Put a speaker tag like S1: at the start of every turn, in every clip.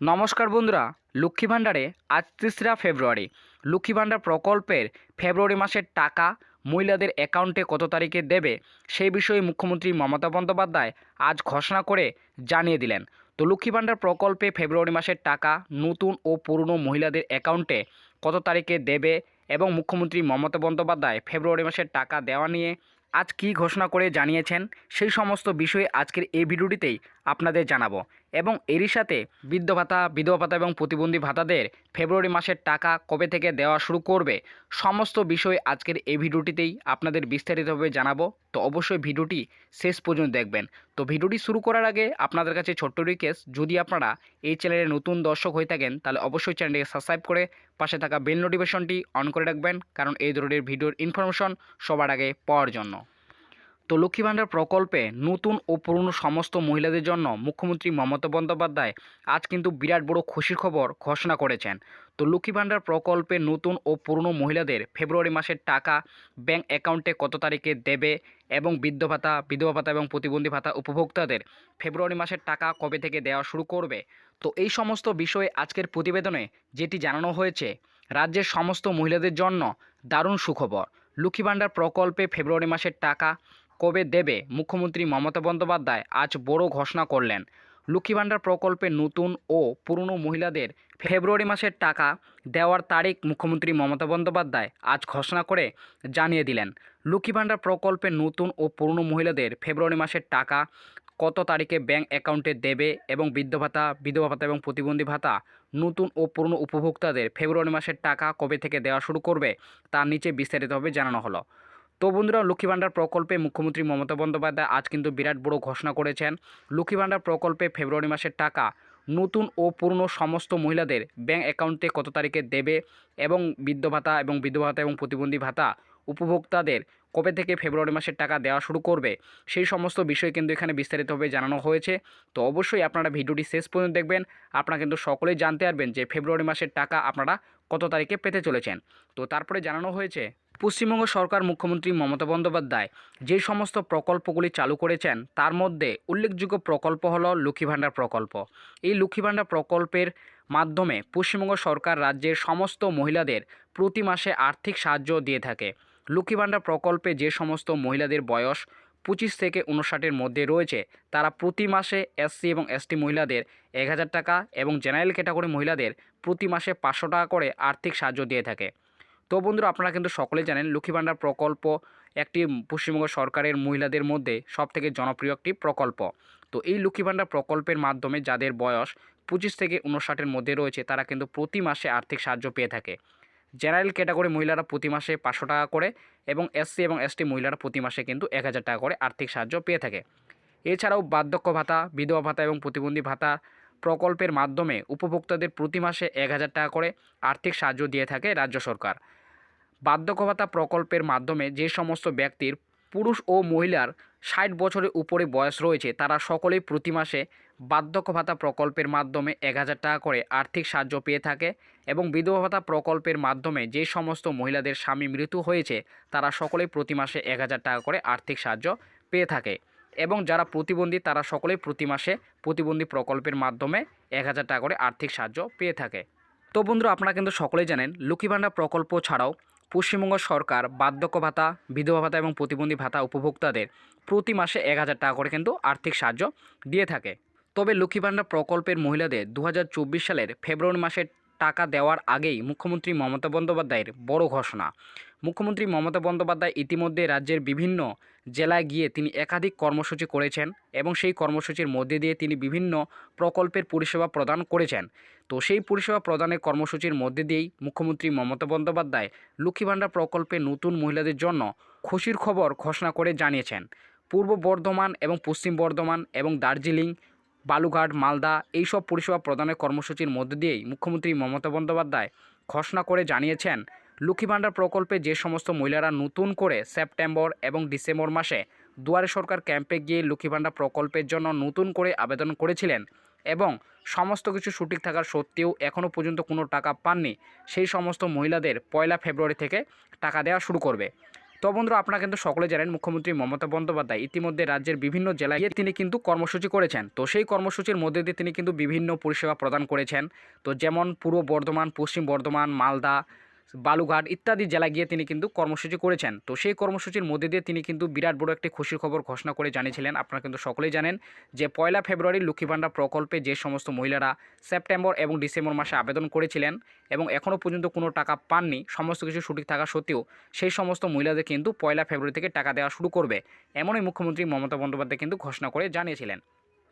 S1: নমস্কার বন্ধুরা, লক্ষ্মী ভাণ্ডারে আজ তেসরা ফেব্রুয়ারি। লক্ষ্মী ভাণ্ডার প্রকল্পের ফেব্রুয়ারি মাসের টাকা মহিলাদের অ্যাকাউন্টে কত তারিখে দেবে সেই বিষয়ে মুখ্যমন্ত্রী মমতা বন্দ্যোপাধ্যায় আজ ঘোষণা করে জানিয়ে দিলেন। তো লক্ষ্মী ভাণ্ডার প্রকল্পে ফেব্রুয়ারি মাসের টাকা নতুন ও পুরনো মহিলাদের অ্যাকাউন্টে কত তারিখে দেবে এবং মুখ্যমন্ত্রী মমতা বন্দ্যোপাধ্যায় ফেব্রুয়ারি মাসের টাকা দেওয়া নিয়ে আজ কী ঘোষণা করে জানিয়েছেন সেই সমস্ত বিষয়ে আজকের এই ভিডিওটিতেই আপনাদের জানাব। এবং এরই সাথে বৃদ্ধ ভাতা, বিধবা ভাতা এবং প্রতিবন্ধী ভাতাদের ফেব্রুয়ারি মাসের টাকা কবে থেকে দেওয়া শুরু করবে সমস্ত বিষয় আজকের এই ভিডিওটিতেই আপনাদের বিস্তারিতভাবে জানাব। তো অবশ্যই ভিডিওটি শেষ পর্যন্ত দেখবেন। তো ভিডিওটি শুরু করার আগে আপনাদের কাছে ছোট্ট রিকোয়েস্ট যদি আপনারা এই চ্যানেলে নতুন দর্শক হয়ে থাকেন, তাহলে অবশ্যই চ্যানেলটিকে সাবস্ক্রাইব করে পাশে থাকা বেল নোটিফিকেশনটি অন করে রাখবেন, কারণ এই ধরনের ভিডিওর ইনফরমেশন সবার আগে পাওয়ার জন্য। তো লক্ষ্মী ভাণ্ডার প্রকল্পে নতুন ও পুরনো সমস্ত মহিলাদের জন্য মুখ্যমন্ত্রী মমতা বন্দ্যোপাধ্যায় আজ কিন্তু বিরাট বড় খুশির খবর ঘোষণা করেছেন। তো লক্ষ্মী ভাণ্ডার প্রকল্পে নতুন ও পুরনো মহিলাদের ফেব্রুয়ারি মাসের টাকা ব্যাংক অ্যাকাউন্টে কত তারিখে দেবে এবং বৃদ্ধ ভাতা, বিধবা ভাতা এবং প্রতিবন্ধী ভাতা উপভোক্তাদের ফেব্রুয়ারি মাসের টাকা কবে থেকে দেওয়া শুরু করবে? তো এই সমস্ত বিষয়ে আজকের প্রতিবেদনে যেটি জানানো হয়েছে, রাজ্যের সমস্ত মহিলাদের জন্য দারুণ সুখবর। লক্ষ্মী ভাণ্ডার প্রকল্পে ফেব্রুয়ারি মাসের টাকা কবে দেবে? মুখ্যমন্ত্রী মমতা বন্দ্যোপাধ্যায় আজ বড় ঘোষণা করলেন। লক্ষ্মী ভাণ্ডার প্রকল্পে নতুন ও পুরনো মহিলাদের ফেব্রুয়ারি মাসের টাকা দেওয়ার তারিখ মুখ্যমন্ত্রী মমতা বন্দ্যোপাধ্যায় আজ ঘোষণা করে জানিয়ে দিলেন। লক্ষ্মী ভাণ্ডার প্রকল্পে নতুন ও পুরনো মহিলাদের ফেব্রুয়ারি মাসের টাকা কত তারিখে ব্যাংক অ্যাকাউন্টে দেবে এবং বৃদ্ধ ভাতা, বিধবা ভাতা এবং প্রতিবন্ধী ভাতা, নতুন ও পুরনো উপভোক্তাদের ফেব্রুয়ারি মাসের টাকা কবে থেকে দেওয়া শুরু করবে তার নিচে বিস্তারিতভাবে জানানো হলো। তো বন্ধুরা, লক্ষ্মী ভাণ্ডার প্রকল্পে মুখ্যমন্ত্রী মমতা বন্দ্যোপাধ্যায় আজ কিন্তু বিরাট বড় ঘোষণা করেছেন। লক্ষ্মী ভাণ্ডার প্রকল্পে ফেব্রুয়ারি মাসের টাকা নতুন ও পুরনো সমস্ত মহিলাদের ব্যাঙ্ক অ্যাকাউন্টে কত তারিখে দেবে এবং বৃদ্ধ ভাতা এবং বিধবা ভাতা এবং প্রতিবন্ধী ভাতা উপভোক্তাদের কবে থেকে ফেব্রুয়ারি মাসের টাকা দেওয়া শুরু করবে, সেই সমস্ত বিষয় কিন্তু এখানে বিস্তারিতভাবে জানানো হয়েছে। তো অবশ্যই আপনারা ভিডিওটি শেষ পর্যন্ত দেখবেন। আপনারা কিন্তু সকলেই জানতে পারবেন যে ফেব্রুয়ারি মাসের টাকা আপনারা কত তারিখে পেতে চলেছেন। তো তারপরে জানানো হয়েছে পশ্চিমবঙ্গ সরকার মুখ্যমন্ত্রী মমতা বন্দ্যোপাধ্যায় যে সমস্ত প্রকল্পগুলি চালু করেছেন, তার মধ্যে উল্লেখযোগ্য প্রকল্প হল লক্ষ্মী ভাণ্ডার প্রকল্প। এই লক্ষ্মী ভাণ্ডার প্রকল্পের মাধ্যমে পশ্চিমবঙ্গ সরকার রাজ্যের সমস্ত মহিলাদের প্রতি মাসে আর্থিক সাহায্য দিয়ে থাকে। লক্ষ্মী ভাণ্ডার প্রকল্পে যে সমস্ত মহিলাদের বয়স পঁচিশ থেকে উনষাটের মধ্যে রয়েছে, তারা প্রতি মাসে এসসি এবং এসটি মহিলাদের এক হাজার টাকা এবং জেনারেল ক্যাটাগরি মহিলাদের প্রতি মাসে পাঁচশো টাকা করে আর্থিক সাহায্য দিয়ে থাকে। তো বন্ধুরা আপনারা কিন্তু সকলেই জানেন লক্ষ্মী ভাণ্ডার প্রকল্প একটি পশ্চিমবঙ্গ সরকারের মহিলাদের মধ্যে সবথেকে জনপ্রিয় একটি প্রকল্প। তো এই লক্ষ্মী ভাণ্ডার প্রকল্পের মাধ্যমে যাদের বয়স পঁচিশ থেকে উনষাটের মধ্যে রয়েছে তারা কিন্তু প্রতি মাসে আর্থিক সাহায্য পেয়ে থাকে। জেনারেল ক্যাটাগরি মহিলারা প্রতি মাসে পাঁচশো টাকা করে এবং এসসি এবং এসটি মহিলারা প্রতি মাসে কিন্তু এক হাজার টাকা করে আর্থিক সাহায্য পেয়ে থাকে। এছাড়াও বার্ধক্য ভাতা, বিধবা ভাতা এবং প্রতিবন্ধী ভাতা প্রকল্পের মাধ্যমে উপভোক্তাদের প্রতি মাসে এক হাজার টাকা করে আর্থিক সাহায্য দিয়ে থাকে রাজ্য সরকার। বার্ধক্য ভাতা প্রকল্পের মাধ্যমে যে সমস্ত ব্যক্তির পুরুষ ও মহিলার ষাট বছরের উপরে বয়স রয়েছে, তারা সকলেই প্রতি মাসে বার্ধক্য ভাতা প্রকল্পের মাধ্যমে এক হাজার টাকা করে আর্থিক সাহায্য পেয়ে থাকে এবং বিধবা ভাতা প্রকল্পের মাধ্যমে যে সমস্ত মহিলাদের স্বামী মৃত্যু হয়েছে, তারা সকলেই প্রতি মাসে এক হাজার টাকা করে আর্থিক সাহায্য পেয়ে থাকে এবং যারা প্রতিবন্ধী, তারা সকলেই প্রতি মাসে প্রতিবন্ধী প্রকল্পের মাধ্যমে এক হাজার টাকা করে আর্থিক সাহায্য পেয়ে থাকে। তো বন্ধুরা, আপনারা কিন্তু সকলেই জানেন লক্ষ্মী প্রকল্প ছাড়াও পশ্চিমবঙ্গ সরকার বার্ধক্য ভাতা, বিধবা ভাতা এবং প্রতিবন্ধী ভাতা উপভোক্তাদের প্রতি মাসে এক হাজার টাকা করে কিন্তু আর্থিক সাহায্য দিয়ে থাকে। তবে লক্ষ্মী ভাণ্ডার প্রকল্পের মহিলাদের দু হাজার চব্বিশ সালের ফেব্রুয়ারি মাসের টাকা দেওয়ার আগেই মুখ্যমন্ত্রী মমতা বন্দ্যোপাধ্যায়ের বড় ঘোষণা। মুখ্যমন্ত্রী মমতা বন্দ্যোপাধ্যায় ইতিমধ্যে রাজ্যের বিভিন্ন জেলায় গিয়ে তিনি একাধিক কর্মসূচি করেছেন এবং সেই কর্মসূচির মধ্যে দিয়ে তিনি বিভিন্ন প্রকল্পের পরিষেবা প্রদান করেছেন। তো সেই পরিষেবা প্রদানের কর্মসূচির মধ্যে দিয়েই মুখ্যমন্ত্রী মমতা বন্দ্যোপাধ্যায় লক্ষ্মী ভাণ্ডার প্রকল্পে নতুন মহিলাদের জন্য খুশির খবর ঘোষণা করে জানিয়েছেন। পূর্ব বর্ধমান এবং পশ্চিম বর্ধমান এবং দার্জিলিং বালুঘাট মালদা এইসব পরিষেবা প্রদানের কর্মসূচির মধ্য দিয়েই মুখ্যমন্ত্রী মমতা বন্দ্যোপাধ্যায় ঘোষণা করে জানিয়েছেন, লক্ষ্মী ভাণ্ডার প্রকল্পে যে সমস্ত মহিলারা নতুন করে সেপ্টেম্বর এবং ডিসেম্বর মাসে দুয়ারে সরকার ক্যাম্পে গিয়ে লক্ষ্মী ভাণ্ডার প্রকল্পের জন্য নতুন করে আবেদন করেছিলেন এবং সমস্ত কিছু সঠিক থাকার সত্ত্বেও এখনও পর্যন্ত কোনো টাকা পাননি, সেই সমস্ত মহিলাদের পয়লা ফেব্রুয়ারি থেকে টাকা দেওয়া শুরু করবে। তো বন্ধুরা, আপনারা কিন্তু সকলে জানেন মুখ্যমন্ত্রী মমতা বন্দ্যোপাধ্যায় ইতিমধ্যে রাজ্যের বিভিন্ন জেলায় গিয়ে তিনি কিন্তু কর্মসূচি করেছেন। তো সেই কর্মসূচির মধ্যে দিয়ে তিনি কিন্তু বিভিন্ন পরিষেবা প্রদান করেছেন। তো যেমন পূর্ব বর্ধমান, পশ্চিম বর্ধমান, মালদা বালুঘাট ইত্যাদি জেলায় গিয়ে তিনি কিন্তু কর্মসূচি করেছেন। তো সেই কর্মসূচির মধ্যে দিয়ে তিনি কিন্তু বিরাট বড় একটি খুশির খবর ঘোষণা করে জানিয়েছিলেন। আপনারা কিন্তু সকলেই জানেন যে পয়লা ফেব্রুয়ারি লক্ষ্মী ভাণ্ডার প্রকল্পে যে সমস্ত মহিলারা সেপ্টেম্বর এবং ডিসেম্বর মাসে আবেদন করেছিলেন এবং এখনও পর্যন্ত কোনো টাকা পাননি, সমস্ত কিছু সঠিক থাকা সত্ত্বেও সেই সমস্ত মহিলাদের কিন্তু পয়লা ফেব্রুয়ারি থেকে টাকা দেওয়া শুরু করবে, এমনই মুখ্যমন্ত্রী মমতা বন্দ্যোপাধ্যায় কিন্তু ঘোষণা করে জানিয়েছিলেন।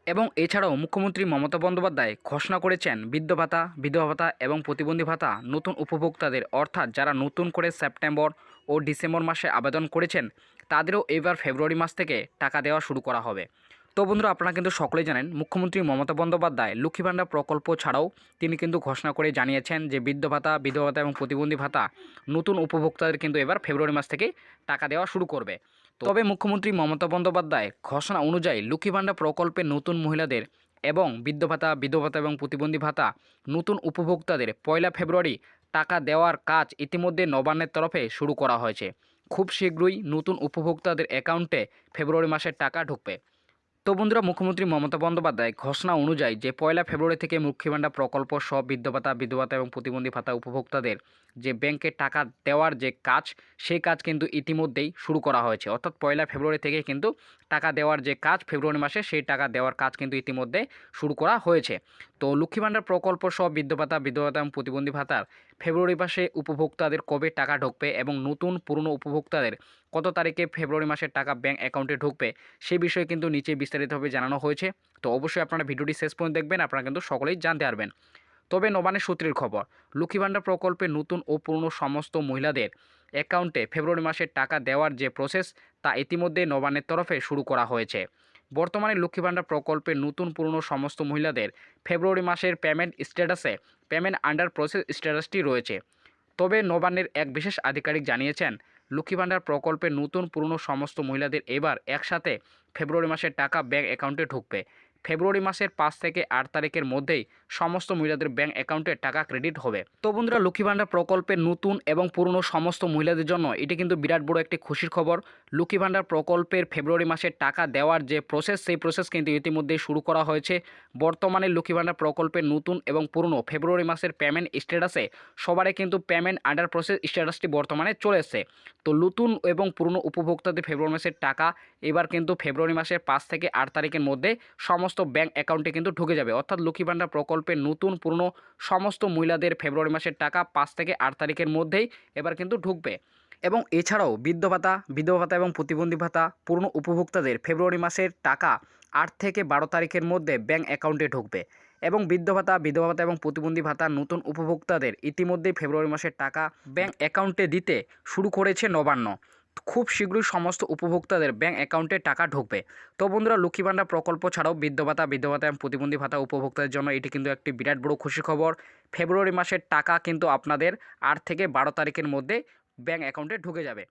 S1: এবং এছাড়াও মুখ্যমন্ত্রী মমতা বন্দ্যোপাধ্যায় ঘোষণা করেছেন, বৃদ্ধ ভাতা, বিধবা ভাতা এবং প্রতিবন্ধী ভাতা নতুন উপভোক্তাদের, অর্থাৎ যারা নতুন করে সেপ্টেম্বর ও ডিসেম্বর মাসে আবেদন করেছেন, তাদেরও এবার ফেব্রুয়ারি মাস থেকে টাকা দেওয়া শুরু করা হবে। তো বন্ধুরা, আপনারা কিন্তু সকলেই জানেন, মুখ্যমন্ত্রী মমতা বন্দ্যোপাধ্যায় লক্ষ্মী ভাণ্ডার প্রকল্প ছাড়াও তিনি কিন্তু ঘোষণা করে জানিয়েছেন যে বৃদ্ধ ভাতা, বিধবা ভাতা এবং প্রতিবন্ধী ভাতা নতুন উপভোক্তাদের কিন্তু এবার ফেব্রুয়ারি মাস থেকে টাকা দেওয়া শুরু করবে। তবে মুখ্যমন্ত্রী মমতা বন্দ্যোপাধ্যায় ঘোষণা অনুযায়ী লক্ষ্মী ভাণ্ডার প্রকল্পে নতুন মহিলাদের এবং বৃদ্ধ ভাতা বিধ ভাতা এবং প্রতিবন্ধী ভাতা নতুন উপভোক্তাদের পয়লা ফেব্রুয়ারি টাকা দেওয়ার কাজ ইতিমধ্যে নবান্নের তরফে শুরু করা হয়েছে। খুব শীঘ্রই নতুন উপভোক্তাদের অ্যাকাউন্টে ফেব্রুয়ারি মাসের টাকা ঢুকবে। তো বন্ধুরা, মুখ্যমন্ত্রী মমতা বন্দ্যোপাধ্যায় ঘোষণা অনুযায়ী যে পয়লা ফেব্রুয়ারি থেকে ভাণ্ডার প্রকল্প সব বৃদ্ধ ভাতা বিধবা ভাতা এবং প্রতিবন্ধী ভাতা উপভোক্তাদের যে ব্যাংকে টাকা দেওয়ার যে কাজ, সেই কাজ কিন্তু ইতিমধ্যেই শুরু করা হয়েছে। অর্থাৎ পয়লা ফেব্রুয়ারি থেকে কিন্তু টাকা দেওয়ার যে কাজ, ফেব্রুয়ারি মাসে সেই টাকা দেওয়ার কাজ কিন্তু ইতিমধ্যে শুরু করা হয়েছে। তো লক্ষ্মী ভাণ্ডার প্রকল্প ভাতা বিধবা ভাতা এবং প্রতিবন্ধী ভাতার ফেব্রুয়ারি মাসে উপভোক্তাদের কবে টাকা ঢুকবে এবং নতুন পুরনো উপভোক্তাদের কত তারিখে ফেব্রুয়ারি মাসের টাকা ব্যাঙ্ক অ্যাকাউন্টে ঢুকবে সেই বিষয়ে কিন্তু নিচে বিস্তারিতভাবে জানানো হয়েছে। তো অবশ্যই আপনারা ভিডিওটি শেষ পর্যন্ত দেখবেন, আপনারা কিন্তু সকলেই জানতে পারবেন। তবে নবানের সূত্রের খবর, লক্ষ্মী ভাণ্ডার প্রকল্পে নতুন ও পুরনো সমস্ত মহিলাদের অ্যাকাউন্টে ফেব্রুয়ারি মাসের টাকা দেওয়ার যে প্রসেস তা ইতিমধ্যে নবানের তরফে শুরু করা হয়েছে। বর্তমানে লক্ষ্মী ভাণ্ডার প্রকল্পে নতুন পুরনো সমস্ত মহিলাদের ফেব্রুয়ারি মাসের পেমেন্ট স্ট্যাটাসে পেমেন্ট আন্ডার প্রসেস স্ট্যাটাসটি রয়েছে। তবে নবান্নের এক বিশেষ আধিকারিক জানিয়েছেন, লক্ষ্মী ভাণ্ডার প্রকল্পে নতুন পুরনো সমস্ত মহিলাদের এবার একসাথে ফেব্রুয়ারি মাসের টাকা ব্যাঙ্ক অ্যাকাউন্টে ঢুকবে। ফেব্রুয়ারি মাসের পাঁচ থেকে আট তারিখের মধ্যেই সমস্ত মহিলাদের ব্যাংক অ্যাকাউন্টে টাকা ক্রেডিট হবে। তো বন্ধুরা, লক্ষ্মী ভাণ্ডার প্রকল্পের নতুন এবং পুরনো সমস্ত মহিলাদের জন্য এটি কিন্তু বিরাট বড় একটি খুশির খবর। লক্ষ্মী ভাণ্ডার প্রকল্পের ফেব্রুয়ারি মাসের টাকা দেওয়ার যে প্রসেস সেই প্রসেস কিন্তু ইতিমধ্যেই শুরু করা হয়েছে। বর্তমানে লক্ষ্মী ভাণ্ডার প্রকল্পের নতুন এবং পুরনো ফেব্রুয়ারি মাসের পেমেন্ট স্ট্যাটাসে সবারই কিন্তু পেমেন্ট আন্ডার প্রসেস স্ট্যাটাসটি বর্তমানে চলে এসেছে। তো নতুন এবং পুরনো উপভোক্তাদের ফেব্রুয়ারি মাসের টাকা এবার কিন্তু ফেব্রুয়ারি মাসের পাঁচ থেকে আট তারিখের মধ্যে সমস্ত ব্যাংক অ্যাকাউন্টে কিন্তু ঢুকে যাবে। অর্থাৎ লক্ষ্মী ভাণ্ডার প্রকল্পের নতুন পুরনো সমস্ত মহিলাদের ফেব্রুয়ারি মাসের টাকা পাঁচ থেকে আট তারিখের মধ্যেই এবার কিন্তু ঢুকবে। এবং এছাড়াও বৃদ্ধ ভাতা, বিধবা ভাতা এবং প্রতিবন্ধী ভাতা পুরনো উপভোক্তাদের ফেব্রুয়ারি মাসের টাকা আট থেকে বারো তারিখের মধ্যে ব্যাংক অ্যাকাউন্টে ঢুকবে। এবং বৃদ্ধ ভাতা, বিধবা ভাতা এবং প্রতিবন্ধী ভাতা নতুন উপভোক্তাদের ইতিমধ্যেই ফেব্রুয়ারি মাসের টাকা ব্যাংক অ্যাকাউন্টে দিতে শুরু করেছে নবান্ন। খুব শীঘ্রই সমস্ত উপভোক্তাদের ব্যাঙ্ক অ্যাকাউন্টে টাকা ঢুকবে। তো বন্ধুরা, লক্ষ্মী ভাণ্ডার প্রকল্প ছাড়াও বৃদ্ধ ভাতা বৃদ্ধ ভাতা এবং প্রতিবন্ধী ভাতা উপভোক্তাদের জন্য এটি কিন্তু একটি বিরাট বড় খুশি খবর। ফেব্রুয়ারি মাসের টাকা কিন্তু আপনাদের আট থেকে বারো তারিখের মধ্যে ব্যাঙ্ক অ্যাকাউন্টে ঢুকে যাবে।